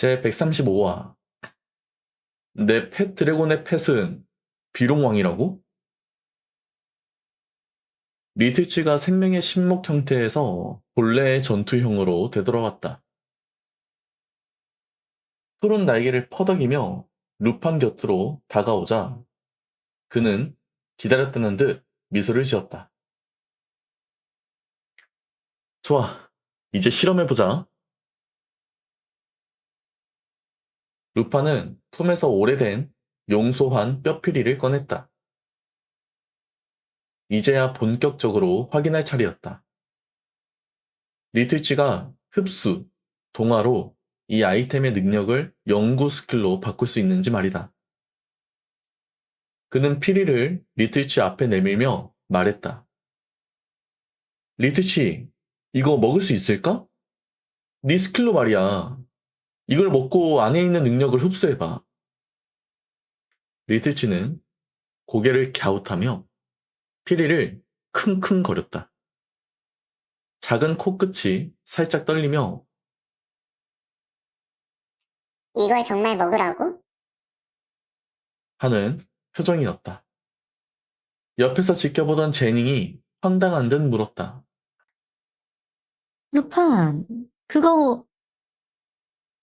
제 135화. 내 펫 드래곤의 펫은 비룡왕이라고? 리트치가 생명의 신목 형태에서 본래의 전투형으로 되돌아왔다. 푸른 날개를 퍼덕이며 루판 곁으로 다가오자 그는 기다렸다는 듯 미소를 지었다. 좋아, 이제 실험해보자. 루파는 품에서 오래된 용소한 뼈피리를 꺼냈다. 이제야 본격적으로 확인할 차례였다. 리틀치가 흡수, 동화로 이 아이템의 능력을 연구 스킬로 바꿀 수 있는지 말이다. 그는 피리를 리틀치 앞에 내밀며 말했다. 리틀치, 이거 먹을 수 있을까? 네 스킬로 말이야. 이걸 먹고 안에 있는 능력을 흡수해봐. 리트치는 고개를 갸웃하며 피리를 킁킁거렸다. 작은 코끝이 살짝 떨리며 이걸 정말 먹으라고? 하는 표정이었다. 옆에서 지켜보던 제닝이 황당한 듯 물었다. 루판, 그거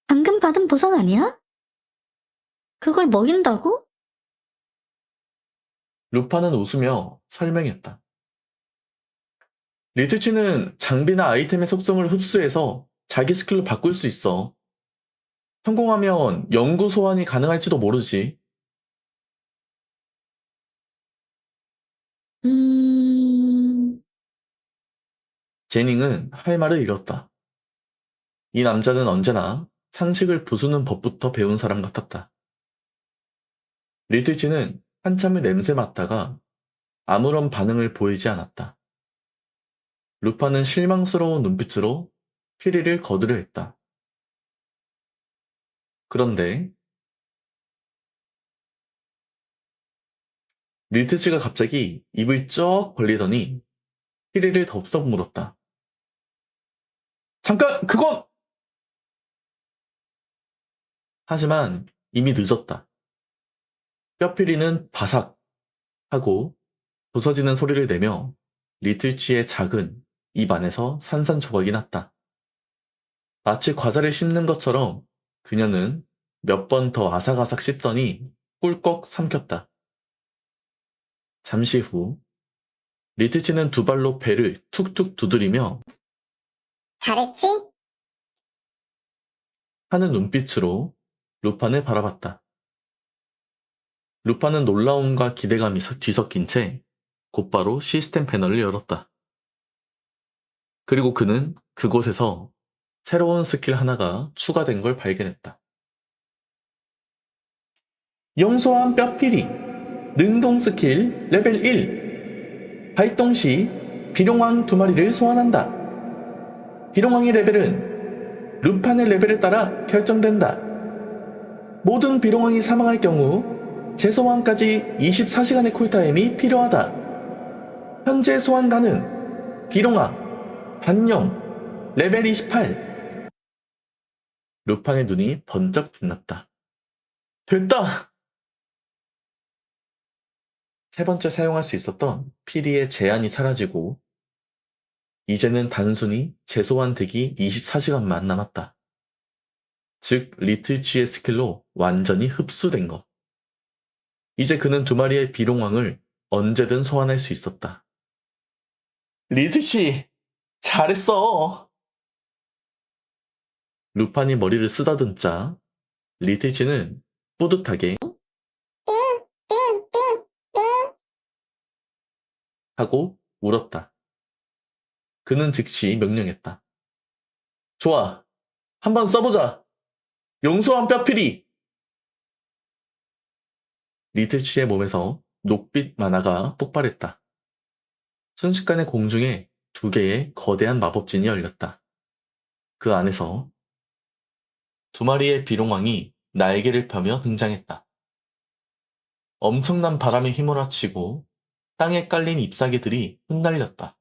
방금 받은 보상 아니야? 그걸 먹인다고? 루파는 웃으며 설명했다. 리트치는 장비나 아이템의 속성을 흡수해서 자기 스킬로 바꿀 수 있어. 성공하면 연구 소환이 가능할지도 모르지. 음, 제닝은 할 말을 잃었다. 이 남자는 언제나 상식을 부수는 법부터 배운 사람 같았다. 리트치는 한참을 냄새 맡다가 아무런 반응을 보이지 않았다. 루파는 실망스러운 눈빛으로 피리를 거두려 했다. 그런데 리트치가 갑자기 입을 쩍 벌리더니 피리를 덥석 물었다. 잠깐, 그건! 하지만 이미 늦었다. 뼈피리는 바삭 하고 부서지는 소리를 내며 리틀치의 작은 입 안에서 산산조각이 났다. 마치 과자를 씹는 것처럼 그녀는 몇 번 더 아삭아삭 씹더니 꿀꺽 삼켰다. 잠시 후 리트치는 두 발로 배를 툭툭 두드리며 잘했지? 하는 눈빛으로 루판을 바라봤다. 루판은 놀라움과 기대감이 서- 뒤섞인 채 곧바로 시스템 패널을 열었다. 그리고 그는 그곳에서 새로운 스킬 하나가 추가된 걸 발견했다. 용소한 뼈피리, 능동 스킬 레벨 1. 발동 시 비룡왕 두 마리를 소환한다. 비룡왕의 레벨은 루판의 레벨에 따라 결정된다. 모든 비룡왕이 사망할 경우 재소환까지 24시간의 쿨타임이 필요하다. 현재 소환 가능. 비룡왕, 반영, 레벨 28. 루판의 눈이 번쩍 빛났다. 됐다! 세 번째 사용할 수 있었던 피리의 제한이 사라지고 이제는 단순히 재소환 되기 24시간만 남았다. 즉 리틀치의 스킬로 완전히 흡수된 것. 이제 그는 두 마리의 비룡왕을 언제든 소환할 수 있었다. 리틀치, 잘했어. 루판이 머리를 쓰다듬자 리틀치는 뿌듯하게 하고 울었다. 그는 즉시 명령했다. 좋아, 한번 써보자. 용소한 뼈피리. 리트치의 몸에서 녹빛 만화가 폭발했다. 순식간에 공중에 두 개의 거대한 마법진이 열렸다. 그 안에서 두 마리의 비룡왕이 날개를 펴며 등장했다. 엄청난 바람이 휘몰아치고 땅에 깔린 잎사귀들이 흩날렸다.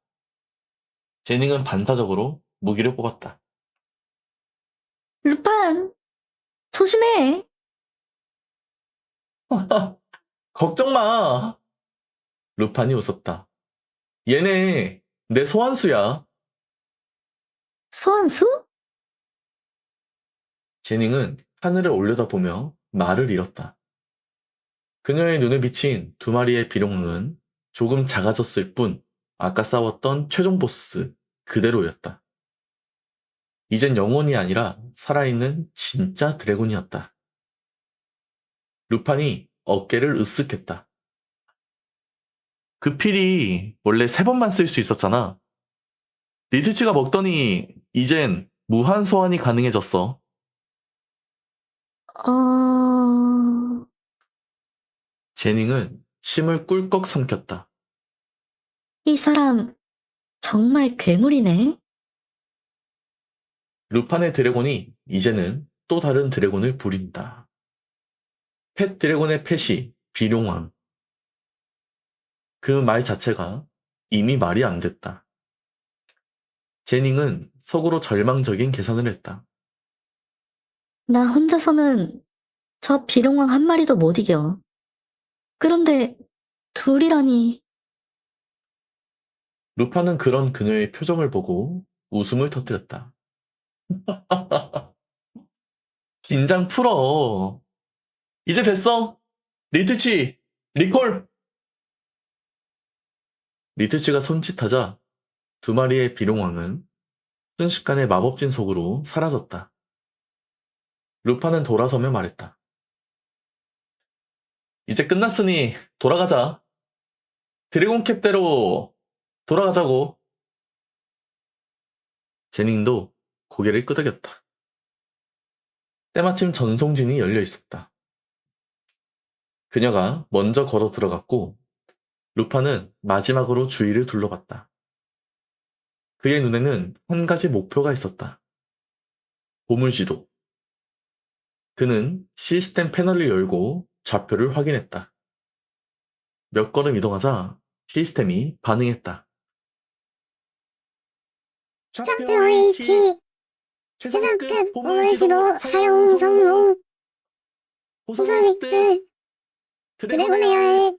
제닝은 반사적으로 무기를 뽑았다. 루판, 조심해. 걱정 마. 루판이 웃었다. 얘네 내 소환수야. 소환수? 제닝은 하늘을 올려다보며 말을 잃었다. 그녀의 눈에 비친 두 마리의 비룡은 조금 작아졌을 뿐 아까 싸웠던 최종 보스 그대로였다. 이젠 영혼이 아니라 살아있는 진짜 드래곤이었다. 루판이 어깨를 으쓱했다. 그 필이 원래 세 번만 쓸 수 있었잖아. 리트치가 먹더니 이젠 무한 소환이 가능해졌어. 어, 제닝은 침을 꿀꺽 삼켰다. 이 사람 정말 괴물이네. 루판의 드래곤이 이제는 또 다른 드래곤을 부린다. 펫 드래곤의 펫이 비룡왕. 그 말 자체가 이미 말이 안 됐다. 제닝은 속으로 절망적인 계산을 했다. 나 혼자서는 저 비룡왕 한 마리도 못 이겨. 그런데 둘이라니. 루파는 그런 그녀의 표정을 보고 웃음을 터뜨렸다. 긴장 풀어. 이제 됐어. 리트치, 리콜. 리트치가 손짓하자 두 마리의 비룡왕은 순식간에 마법진 속으로 사라졌다. 루파는 돌아서며 말했다. 이제 끝났으니 돌아가자. 드래곤 캡대로 돌아가자고. 제닝도 고개를 끄덕였다. 때마침 전송진이 열려 있었다. 그녀가 먼저 걸어 들어갔고, 루파는 마지막으로 주위를 둘러봤다. 그의 눈에는 한 가지 목표가 있었다. 보물지도. 그는 시스템 패널을 열고 좌표를 확인했다. 몇 걸음 이동하자 시스템이 반응했다. 좌표 H 최상급 보물지도 사용 성공 획득 드래곤의 알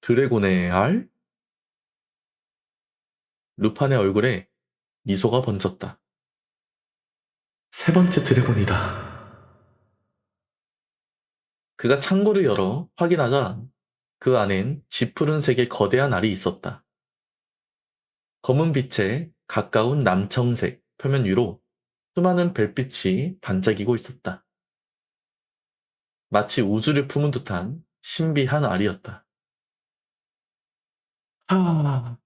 드래곤의 알? 루판의 얼굴에 미소가 번졌다. 세 번째 드래곤이다. 그가 창고를 열어 확인하자 그 안엔 짙푸른색의 거대한 알이 있었다. 검은 빛에 가까운 남청색 표면 위로 수많은 별빛이 반짝이고 있었다. 마치 우주를 품은 듯한 신비한 알이었다. 하...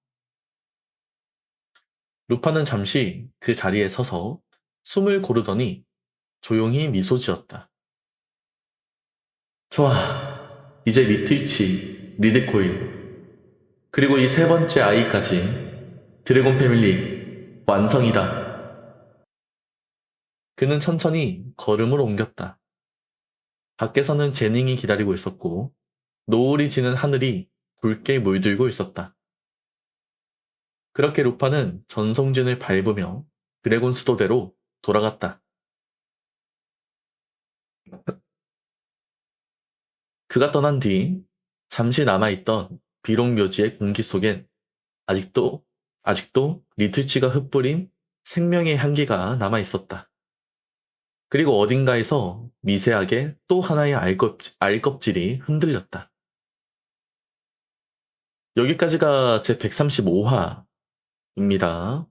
루파는 잠시 그 자리에 서서 숨을 고르더니 조용히 미소 지었다. 좋아. 이제 리트위치, 리드코일, 그리고 이 세 번째 아이까지 드래곤 패밀리 완성이다. 그는 천천히 걸음을 옮겼다. 밖에서는 제닝이 기다리고 있었고 노을이 지는 하늘이 붉게 물들고 있었다. 그렇게 루파는 전송진을 밟으며 드래곤 수도대로 돌아갔다. 그가 떠난 뒤 잠시 남아있던 비룡 묘지의 공기 속엔 아직도 아직도 리틀치가 흩뿌린 생명의 향기가 남아 있었다. 그리고 어딘가에서 미세하게 또 하나의 알껍질, 알껍질이 흔들렸다. 여기까지가 제 135화입니다.